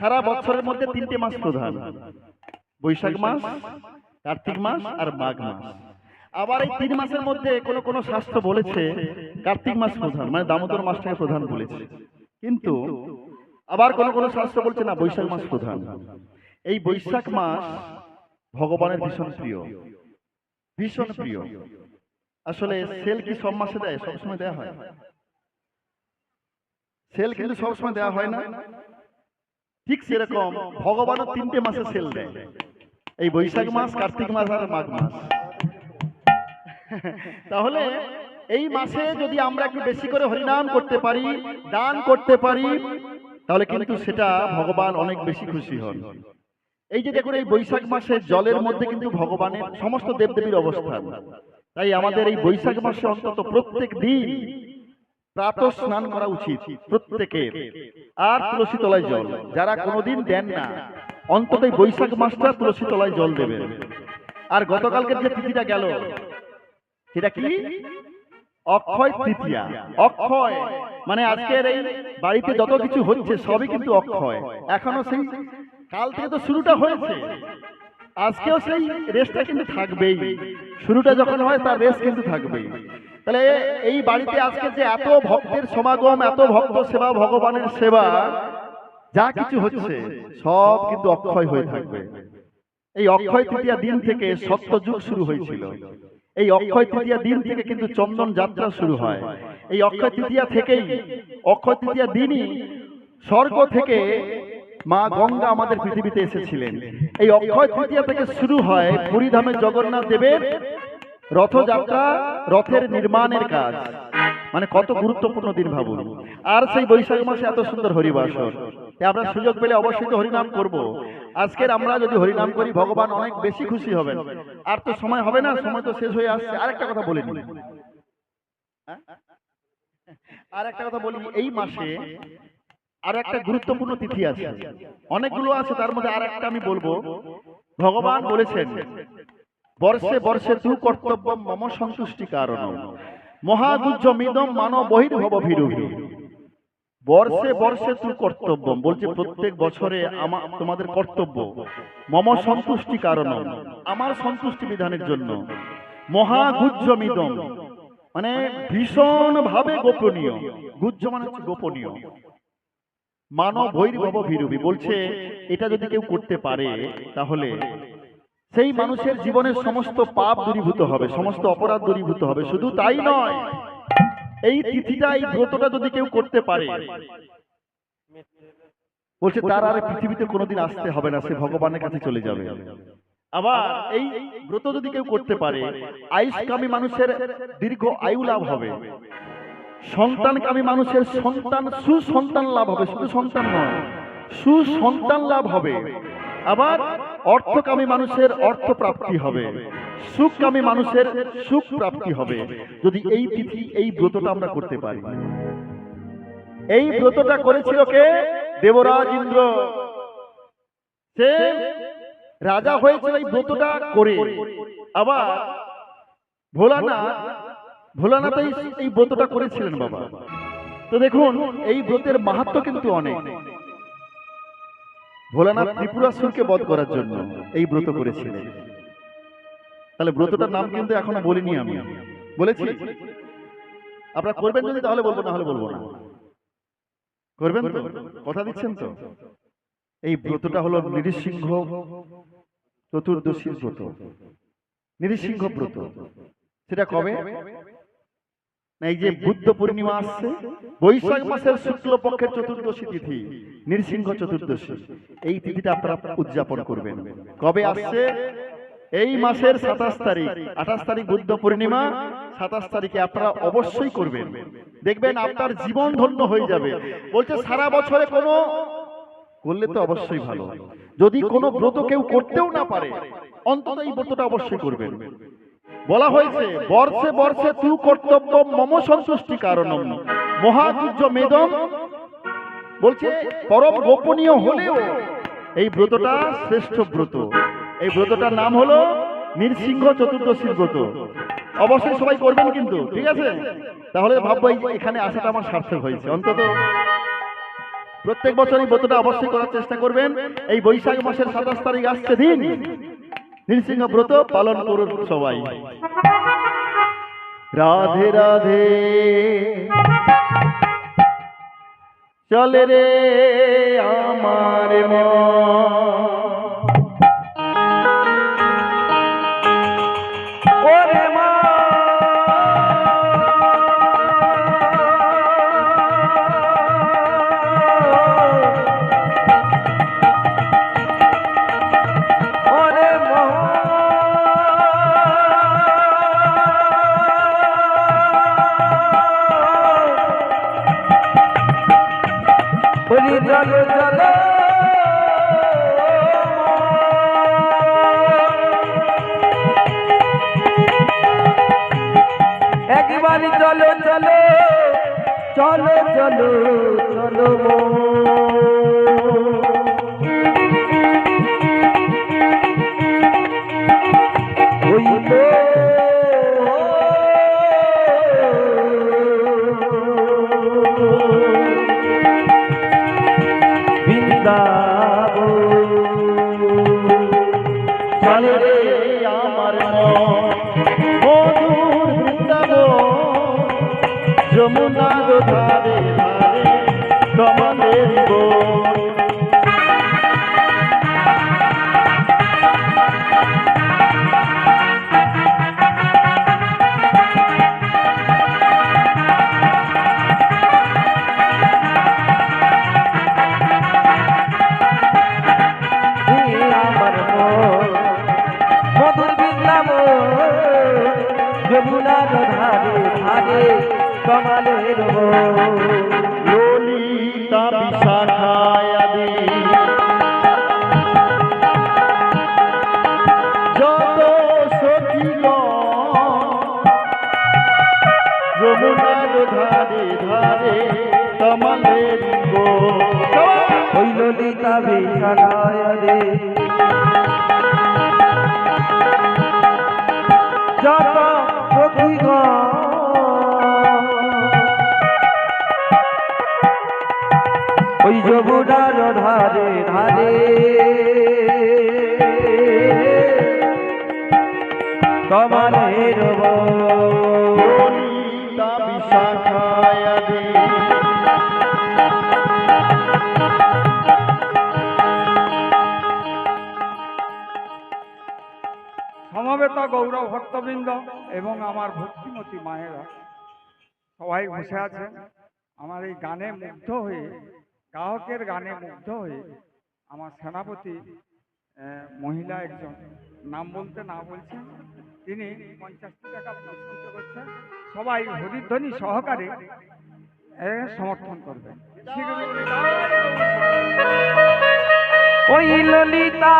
সারা বছরের মধ্যে তিনটে মাস প্রধান। বৈশাখ মাস, কার্তিক মাস আর মাঘ মাস। আবার এই তিন মাসের মধ্যে কোন কোন শাস্ত্র বলেছে কার্তিক মাস প্রধান মানে দামোদর মাসটাকে প্রধান বলেছে। কিন্তু আবার কোন কোন শাস্ত্র বলছে না, বৈশাখ মাস প্রধান। এই বৈশাখ মাস ভগবানের ভীষণ প্রিয়। ভীষণ প্রিয়। আসলে সেল কি সব মাসে দেয়? সবসময় দেয়া হয়? সেল কিন্তু সবসময় দেওয়া হয় না। ঠিক সেরকম ভগবানও তিনটে মাসে সেল দেয়। এই বৈশাখ মাস, কার্তিক মাস আর মাঘ মাস। তাহলে এই মাসে যদি আমরা একটু বেশি করে হরিনাম করতে পারি, দান করতে পারি, তাহলে কিন্তু সেটা ভগবান অনেক বেশি খুশি হন। এই যে দেখুন, এই বৈশাখ মাসে জলের মধ্যে কিন্তু ভগবানের সমস্ত দেবদেবীর অবস্থান। তাই আমাদের এই বৈশাখ মাসে অন্তত প্রত্যেক দিন প্রাত স্নান করা উচিত প্রত্যেকের। আর তুলসী তলায় জল। যারা কোনোদিন দেন না অন্তত বৈশাখ মাসটা তুলসী তলায় জল দেবেন। আর গতকালকের যে তিথিটা গেল সেটা কি? অক্ষয় তৃতীয়া। অক্ষয়। মানে আজকের এই বাড়িতে যত কিছু হচ্ছে সবই কিন্তু অক্ষয়। এখনও সেই কাল থেকে তো শুরুটা হয়েছে। আজকেও সেই রেসটা কিন্তু থাকবেই। শুরুটা যখন হয় তার রেস কিন্তু থাকবেই। তাহলে এই বাড়িতে আজকে যে এত ভক্তের সমাগম, এত ভক্ত সেবা, ভগবানের সেবা, যা কিছু হচ্ছে, সব কিন্তু অক্ষয় হয়ে থাকবে। এই অক্ষয় তৃতীয়া দিন থেকে সত্যযুগ শুরু হয়েছিল। এই অক্ষয় তৃতীয়া দিন থেকে কিন্তু চন্দন যাত্রা শুরু হয়। এই অক্ষয় তৃতীয়া থেকেই, অক্ষয় তৃতীয়া দিনই স্বর্গ থেকে মা গঙ্গা আমাদের পৃথিবীতে এসেছিলেন। এই অক্ষয় তৃতীয়া থেকে শুরু হয় পুরীধামে জগন্নাথ দেবের রথযাত্রা রথের নির্মাণের কাজ। মানে কত গুরুত্বপূর্ণ দিন ভাবুন। আর সেই বৈশাখ মাসে এত সুন্দর হরিবাসর। তাই আমরা সুযোগ পেলে অবশ্যই তো হরিনাম করব। আজকের আমরা যদি হরিনাম করি, ভগবান অনেক বেশি খুশি হবেন। আর তো সময় হবে না, সময় তো শেষ হয়ে আসছে। আরেকটা কথা বলে নি আর একটা কথা বলি, এই মাসে আর একটা গুরুত্বপূর্ণ তিথি আছে। অনেকগুলো আছে, তার মধ্যে আর একটা আমি বলব। ভগবান বলেছেন বর্ষে বর্ষে তু কর্তব্য মম সন্তুষ্টি কারণ মহাগুজ্জ মিদম মানব বহির্ভব ভীরুভী বর্ষে বর্ষে তু কর্তব্য বলছে প্রত্যেক বছরে আমার তোমাদের কর্তব্য। মম সন্তুষ্টি কারণ আমার সন্তুষ্টি বিধানের জন্য। মহাগুজ্জ মিদম মানে ভীষণ ভাবে গোপনীয়। গুজ্জ মানে হচ্ছে গোপনীয়। মানব বহির্ভব ভীরুবি বলছে এটা যদি কেউ করতে পারে তাহলে সেই মানুষের জীবনের সমস্ত পাপ দূরীভূত হবে, সমস্ত অপরাধ দূরীভূত হবে, শুধু তাই নয়, এই তিথিটা, এই ব্রতটা যদি কেউ করতে পারে, বলছে তার আর পৃথিবীতে কোনোদিন আসতে হবে না, সে ভগবানের কাছে চলে যাবে। আবার এই ব্রত যদি কেউ করতে পারে, আয়ুষ্কামী মানুষের দীর্ঘ আয়ু লাভ হবে, সন্তানকামী মানুষের সন্তান, সুসন্তান লাভ হবে, শুধু সন্তান নয়, সুসন্তান লাভ হবে। আবার অর্থকামী মানুষের অর্থ প্রাপ্তি হবে। সুখকামী মানুষের সুখ প্রাপ্তি হবে। যদি এই তিথি, এই ব্রতটা আমরা করতে পারি। এই ব্রতটা করেছিল কে? দেবরাজ ইন্দ্র। সে রাজা হয়েছিল এই ব্রতটা করে। আবার ভোলানাথ ভোলানাথ এই ব্রতটা করেছিলেন বাবা। তো দেখুন, এই ব্রতের মাহাত্ম কিন্তু অনেক। ভোলানাথ ত্রিপুরাসুরকে বধ করার জন্য এই ব্রত করেছিলেন। তাহলে ব্রতটার নাম কিন্তু এখনও বলিনি আমি। বলেছি? আপনারা করবেন যদি তাহলে বলব না হলে বলব না। করবেন তো? কথা দিচ্ছেন তো? এই ব্রতটা হলো নৃসিংহ চতুর্দশীর ব্রত। নৃসিংহ ব্রত। সেটা কবে? এই যে বুদ্ধ পূর্ণিমা আসছে বৈশাখ মাসের শুক্ল পক্ষের চতুর্দশী তিথি নৃসিংহ চতুর্দশী। এই তিথিটা আপনারা উদযাপন করবেন। কবে আসছে? এই মাসের সাতাশ তারিখ। আঠাশ তারিখ বুদ্ধ পূর্ণিমা। সাতাশ তারিখে আপনারা অবশ্যই করবেন। দেখবেন আপনার জীবন ধন্য হয়ে যাবে। বলছে সারা বছরে কোনো করলে তো অবশ্যই ভালো। যদি কোনো ব্রত কেউ করতেও না পারে অন্তত এই ব্রতটা অবশ্যই করবেন। বলা হয়েছে, বর্ষে বর্ষে তু কর্তব্য মম সন্তুষ্টি কারণম। মহাগুজ্জ মেদম। বলছে, পরম গোপনীয় হলেও এই ব্রতটা শ্রেষ্ঠ ব্রত। এই ব্রতটার নাম হলো নৃসিংহ চতুর্দশীর ব্রত। অবশ্যই সবাই করবেন কিন্তু, ঠিক আছে? তাহলে ভাববো এখানে আসাটা আমার সার্থক হয়েছে। অন্তত প্রত্যেক বছর এই ব্রতটা অবশ্যই করার চেষ্টা করবেন। এই বৈশাখ মাসের সাতাশ তারিখ আসছে দিন। নৃসিংহ ব্রত পালন করুন সবাই। রাধে রাধে। চলে রে আমার মন। বলি চলো চলো একবার চলো চলো চলো চলো চলো রে যত সখীগণ ওই যমুনার ধারে ধারে। কমালের বন। গৌরব ভক্তবৃন্দ এবং আমার ভক্তিমতী মায়েরা। সবাই বসে আছেন আমার এই গানে মুগ্ধ হয়ে, গায়কের গানে মুগ্ধ হয়ে আমার সেনাপতি মহিলা একজন, নাম বলতে না বলছেন তিনি পঞ্চাশটি টাকা পুরস্কৃত করছেন। সবাই হরিধ্বনি সহকারে সমর্থন করবেন। ওই ললিতা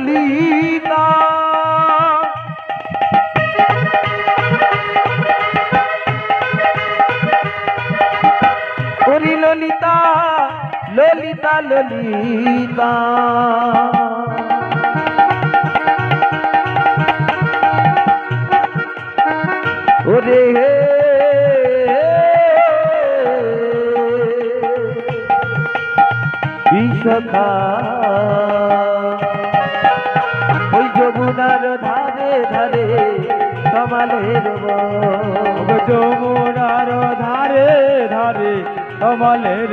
ললিতা ওরি ললিতা ললিতা ললিতা। ওরে হে। বিশখা বন। যমুনার ধারে ধারে কমলের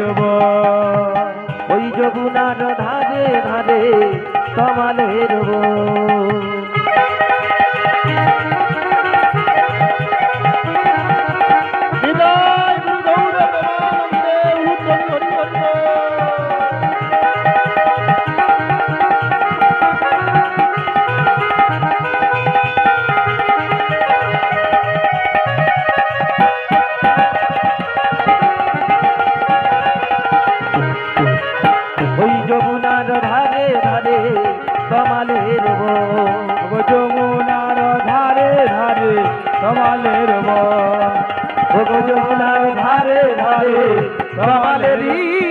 ওই যমুনার ধারে ধারে কমালের যমুনার ধারে ধারে তোমালের বো যমুনার ধারে ধারে তোমালের বো যমুনার ধারে ধারে তোমালেরই